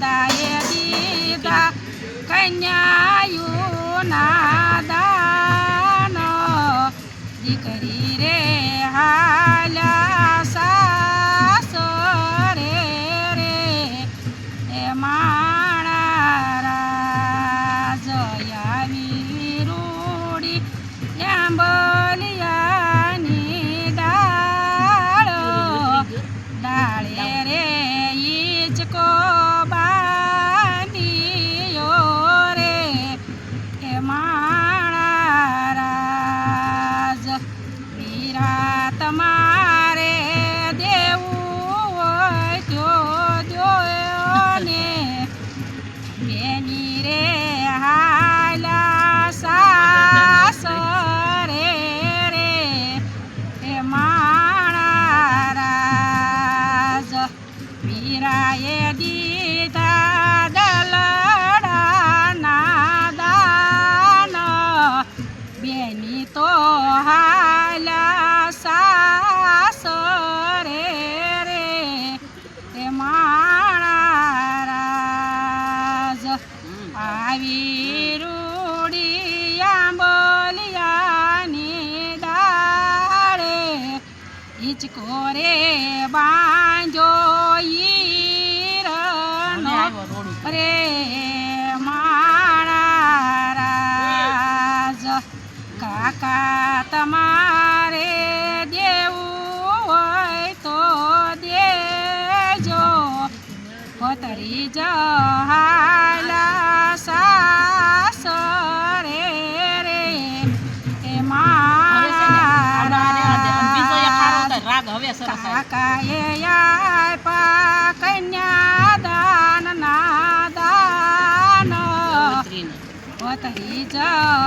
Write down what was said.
દાદાએ દીધા કન્યાયુના દાન દીકરી રે હાલા સાસરે રે. એ માણા રાજ આવી રૂડી આંબલિયાની ડાળ ડાળે રે ઈચકો વીરા તમારે દેવું હોય તો દ્યો ને. બેની રે હાલા સાસરે રે. એ માણા રાજ વીરાએ દીધા દલડાના દાન. બેની તો હાલા આવી રૂડી આંબલિયાની ડાળે હિચકો રે બાંજો રે માણા રાજ. કાકા તમારે દેવું હોય તો દેજો. હોતરી જહાલા હવે સરસ આવે. કાકાએ આપ્યા કન્યાદાન ના દાન ગોત્રીને. હોતરી જહા